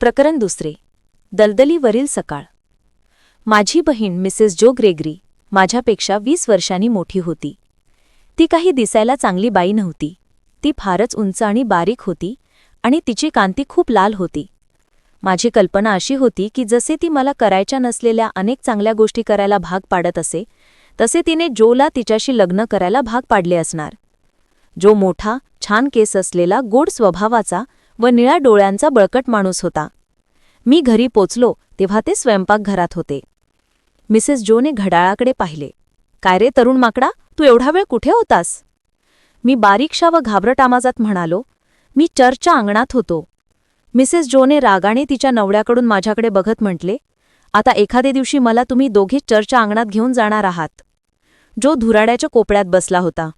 प्रकरण दुसरे. दलदलीवरील सकाळ. माझी बहीण मिसेस जो ग्रेगरी माझ्यापेक्षा वीस वर्षांनी मोठी होती. ती काही दिसायला चांगली बाई नव्हती. ती फारच उंच आणि बारीक होती आणि तिची कांती खूप लाल होती. माझी कल्पना अशी होती की जसे ती मला करायच्या नसलेल्या अनेक चांगल्या गोष्टी करायला भाग पाडत असे तसे तिने जोला तिच्याशी लग्न करायला भाग पाडले असणार. जो मोठा छान केस असलेला गोड स्वभावाचा व निळ्या डोळ्यांचा बळकट माणूस होता. मी घरी पोचलो तेव्हा ते स्वयंपाकघरात होते. मिसेस जोने घड्याळाकडे पाहिले. काय रे तरुण माकडा तू एवढा वेळ कुठे होतास? मी बारीकशा व घाबरट आमाजात म्हणालो मी चर्चच्या अंगणात होतो. मिसेस जोने रागाने तिच्या नवऱ्याकडून माझ्याकडे बघत म्हटले आता एखाद्या दिवशी मला तुम्ही दोघे चर्चच्या अंगणात घेऊन जाणार आहात. जो धुराड्याच्या कोपड्यात बसला होता.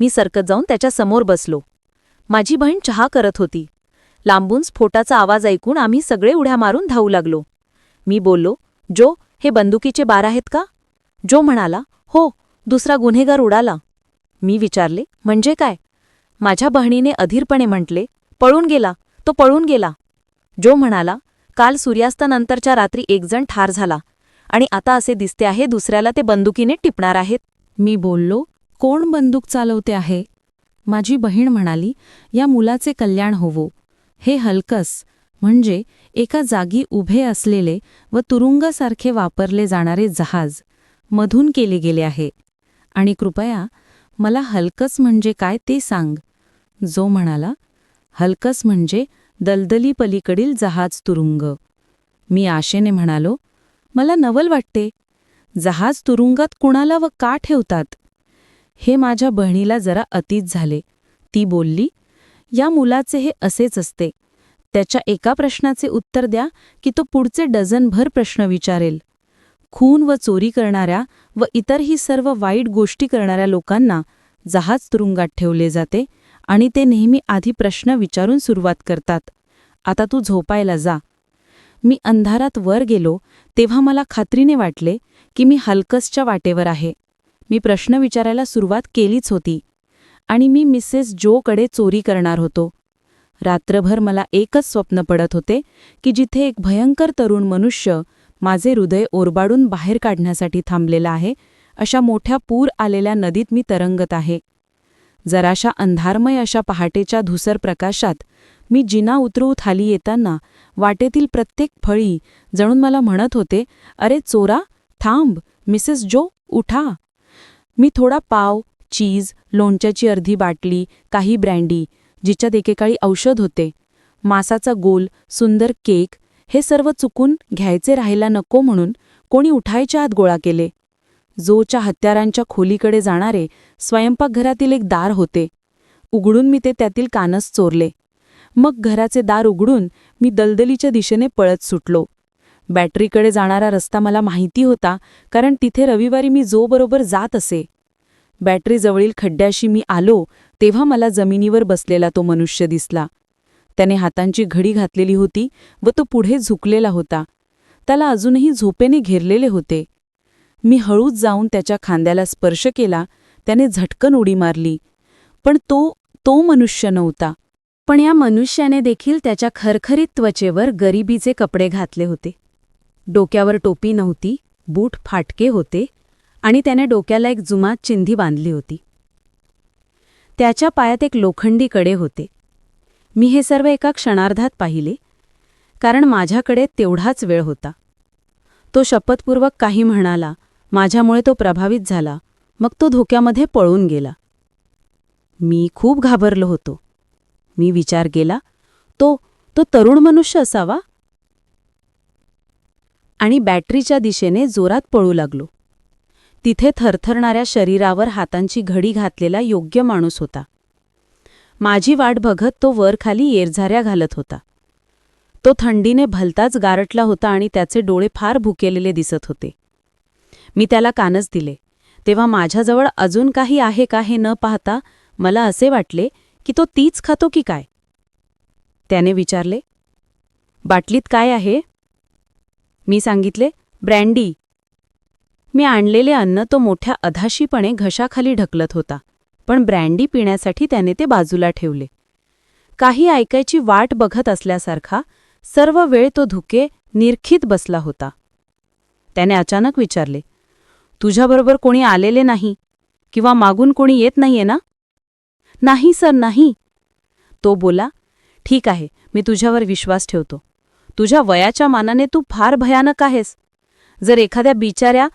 मी सरकत जाऊन त्याच्यासमोर बसलो. माझी बहीण चहा करत होती. लांबून स्फोटाचा आवाज ऐकून आम्ही सगळे उड्या मारून धावू लागलो. मी बोललो जो हे बंदुकीचे बार आहेत का? जो म्हणाला हो दुसरा गुन्हेगार उडाला. मी विचारले म्हणजे काय? माझ्या बहिणीने अधीरपणे म्हटले पळून गेला तो पळून गेला. जो म्हणाला काल सूर्यास्तानंतरच्या रात्री एकजण ठार झाला आणि आता असे दिसते आहे दुसऱ्याला ते बंदुकीने टिपणार आहेत. मी बोललो कोण बंदूक चालवते आहे? माझी बहीण म्हणाली या मुलाचे कल्याण होवो. हे हलकस म्हणजे एका जागी उभे असलेले व तुरुंगासारखे वापरले जाणारे जहाज मधून केले गेले आहे. आणि कृपया मला हलकस म्हणजे काय ते सांग. जो म्हणाला हलकस म्हणजे दलदली पलीकडील जहाज तुरुंग. मी आशेने म्हणालो मला नवल वाटते. जहाज तुरुंगात कुणाला व का ठेवतात? हे माझ्या बहिणीला जरा अतीत झाले. ती बोलली या मुलाचे हे असेच असते. त्याच्या एका प्रश्नाचे उत्तर द्या की तो पुढचे डझनभर प्रश्न विचारेल. खून व चोरी करणाऱ्या व इतरही सर्व वाईट गोष्टी करणाऱ्या लोकांना जहाज तुरुंगात ठेवले जाते आणि ते नेहमी आधी प्रश्न विचारून सुरुवात करतात. आता तू झोपायला जा. मी अंधारात वर गेलो तेव्हा मला खात्रीने वाटले की मी हलकसच्या वाटेवर आहे. मी प्रश्न विचारायला सुरुवात केलीच होती. आणि मी मिसेस जोकडे चोरी करणार होतो. रात्रभर मला एकच स्वप्न पडत होते की जिथे एक भयंकर तरुण मनुष्य माझे हृदय ओरबाडून बाहेर काढण्यासाठी थांबलेला आहे अशा मोठ्या पूर आलेल्या नदीत मी तरंगत आहे. जराशा अंधारमय अशा पहाटेच्या धुसर प्रकाशात मी जिना उतरू थाली येताना वाटेतील प्रत्येक फळी जणून मला म्हणत होते अरे चोरा थांब मिसेस जो उठा. मी थोडा पाव चीज लोणच्याची अर्धी बाटली काही ब्रँडी जिच्यात एकेकाळी औषध होते. मासाचा गोल सुंदर केक हे सर्व चुकून घ्यायचे राहायला नको म्हणून कोणी उठायच्या आत गोळा केले. जोच्या हत्यारांच्या खोलीकडे जाणारे स्वयंपाकघरातील एक दार होते. उघडून मी ते त्यातील कानस चोरले. मग घराचे दार उघडून मी दलदलीच्या दिशेने पळत सुटलो. बॅटरीकडे जाणारा रस्ता मला माहिती होता कारण तिथे रविवारी मी जोबरोबर जात असे. बॅटरीजवळील खड्ड्याशी मी आलो तेव्हा मला जमिनीवर बसलेला तो मनुष्य दिसला. त्याने हातांची घडी घातलेली होती व तो पुढे झुकलेला होता. त्याला अजूनही झोपेने घेरलेले होते. मी हळूच जाऊन त्याच्या खांद्याला स्पर्श केला त्याने झटकन उडी मारली. पण तो तो मनुष्य नव्हता. पण या मनुष्याने देखील त्याच्या खरखरीत त्वचेवर गरिबीचे कपडे घातले होते. डोक्यावर टोपी नव्हती बूट फाटके होते आणि त्याने डोक्याला एक जुमात चिंधी बांधली होती. त्याच्या पायात एक लोखंडी कडे होते. मी हे सर्व एका क्षणार्धात पाहिले कारण माझ्याकडे तेवढाच वेळ होता. तो शपथपूर्वक काही म्हणाला माझ्यामुळे तो प्रभावित झाला मग तो धोक्यामध्ये पळून गेला. मी खूप घाबरलो होतो. मी विचार केला तो तो तरुण मनुष्य असावा? आणि बॅटरीच्या दिशेने जोरात पळू लागलो. तिथे थरथरणाऱ्या शरीरावर हातांची घडी घातलेला योग्य माणूस होता. माझी वाट बघत तो वरखाली येरझाऱ्या घालत होता. तो थंडीने भलताच गारटला होता आणि त्याचे डोळे फार भुकेलेले दिसत होते. मी त्याला कानच दिले. तेव्हा माझ्याजवळ अजून काही आहे का हे न पाहता मला असे वाटले की तो तीच खातो की काय? त्याने विचारले. बाटलीत काय आहे? मी सांगितले ब्रँडी. मी आणलेले अन्न तो मोठ्या अधाशीपणे घशाखाली ढकलत होता पण ब्रँडी पिण्यासाठी त्याने ते बाजूला ठेवले. काही ऐकायची वाट बघत असल्यासारखा सर्व वेळ तो धुके निरखीत बसला होता. त्याने अचानक विचारले तुझ्याबरोबर कोणी आलेले नाही? किंवा मागून कोणी येत नाहीये ना? नाही सर नाही. तो बोला ठीक आहे मी तुझ्यावर विश्वास ठेवतो. तुझ्या वयाच्या मानाने तू फार भयानक आहेस. जर एखाद्या बिचाऱ्या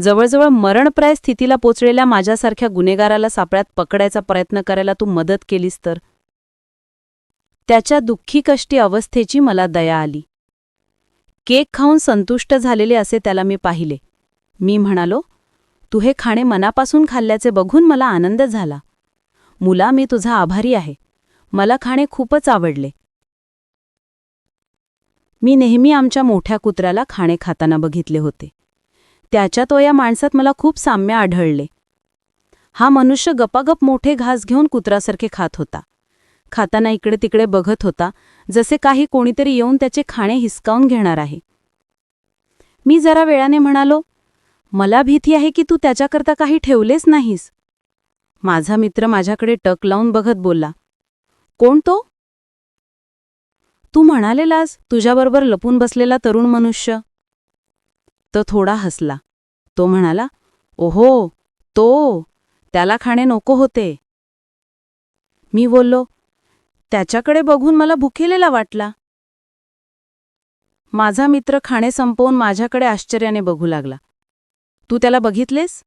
जवळजवळ मरणप्राय स्थितीला पोचलेल्या माझ्यासारख्या गुन्हेगाराला सापळ्यात पकडायचा प्रयत्न करायला तू मदत केलीस तर? त्याच्या दुःखी कष्टी अवस्थेची मला दया आली. केक खाऊन संतुष्ट झालेले असे त्याला मी पाहिले. मी म्हणालो तू हे खाणे मनापासून खाल्ल्याचे बघून मला आनंद झाला. मुला मी तुझा आभारी आहे. मला खाणे खूपच आवडले. मी नेहमी आमच्या मोठ्या कुत्र्याला खाणे खाताना बघितले होते. त्याच्या तो या माणसात मला खूप साम्य आढळले. हा मनुष्य गपागप मोठे घास घेऊन कुत्रासारखे खात होता. खाताना इकडे तिकडे बघत होता जसे काही कोणीतरी येऊन त्याचे खाणे हिसकावून घेणार आहे. मी जरा वेळाने म्हणालो मला भीती आहे की तू त्याच्याकरता काही ठेवलेच नाहीस. माझा मित्र माझ्याकडे टक लावून बघत बोलला कोण तो? तू म्हणालेलास तुझ्याबरोबर लपून बसलेला तरुण मनुष्य. तो थोडा हसला. तो म्हणाला ओहो तो त्याला खाणे नको होते. मी बोललो त्याच्याकडे बघून मला भुकेलेला वाटला. माझा मित्र खाणे संपवून माझ्याकडे आश्चर्याने बघू लागला. तू त्याला बघितलेस?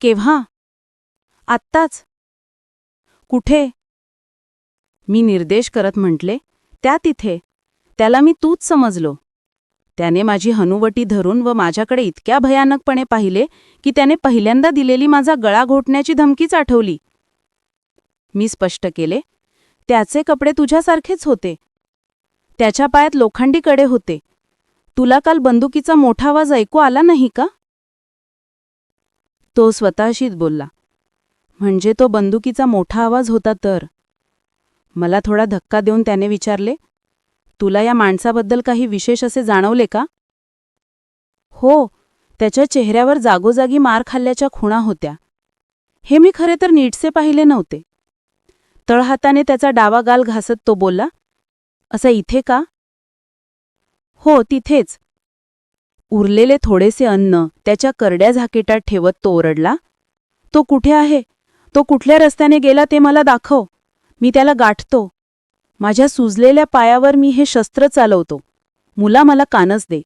केव्हा? आत्ताच. कुठे? मी निर्देश करत म्हटले त्या तिथे. त्याला मी तूच समजलो. त्याने माझी हनुवटी धरून व माझ्याकडे इतक्या भयानकपणे पाहिले की त्याने पहिल्यांदा दिलेली माझा गळा घोटण्याची धमकीच आठवली. मी स्पष्ट केले त्याचे कपडे तुझ्यासारखेच होते. त्याच्या पायात लोखंडी कडे होते. तुला काल बंदुकीचा मोठा आवाज ऐकू आला नाही का? तो स्वतःशीच बोलला म्हणजे तो बंदुकीचा मोठा आवाज होता तर? मला थोडा धक्का देऊन त्याने विचारले तुला या माणसाबद्दल काही विशेष असे जाणवले का? हो त्याच्या चेहऱ्यावर जागोजागी मार खाल्ल्याच्या खुणा होत्या. हे मी खरे तर नीटसे पाहिले नव्हते. तळहाताने त्याचा डावा गाल घासत तो बोलला असं इथे का? हो तिथेच. उरलेले थोडेसे अन्न त्याच्या करड्या झाकीटात ठेवत तो ओरडला तो कुठे आहे? तो कुठल्या रस्त्याने गेला ते मला दाखव. मी त्याला गाठतो. माझ्या सुजलेल्या पायावर मी हे शस्त्र चालवतो. मुला मला कानच दे.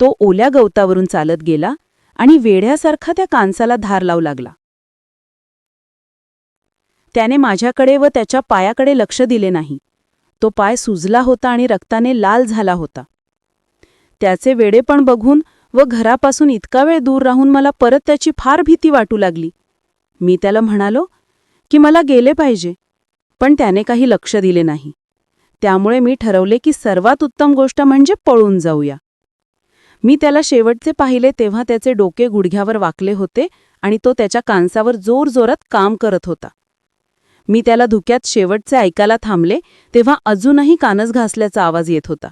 तो ओल्या गवतावरून चालत गेला आणि वेढ्यासारखा त्या कानसाला धार लावू लागला. त्याने माझ्याकडे व त्याच्या पायाकडे लक्ष दिले नाही. तो पाय सुजला होता आणि रक्ताने लाल झाला होता. त्याचे वेडेपण बघून व घरापासून इतका वेळ दूर राहून मला परत त्याची फार भीती वाटू लागली. मी त्याला म्हणालो की मला गेले पाहिजे. पण त्याने काही लक्ष दिले नाही. त्यामुळे मी ठरवले की सर्वात उत्तम गोष्ट म्हणजे पळून जाऊया. मी त्याला शेवटचे पाहिले तेव्हा त्याचे डोके गुडघ्यावर वाकले होते आणि तो त्याच्या कांसावर जोरजोरात काम करत होता. मी त्याला धुक्यात शेवटचे ऐकायला थांबले तेव्हा अजूनही कानस घासल्याचा आवाज येत होता.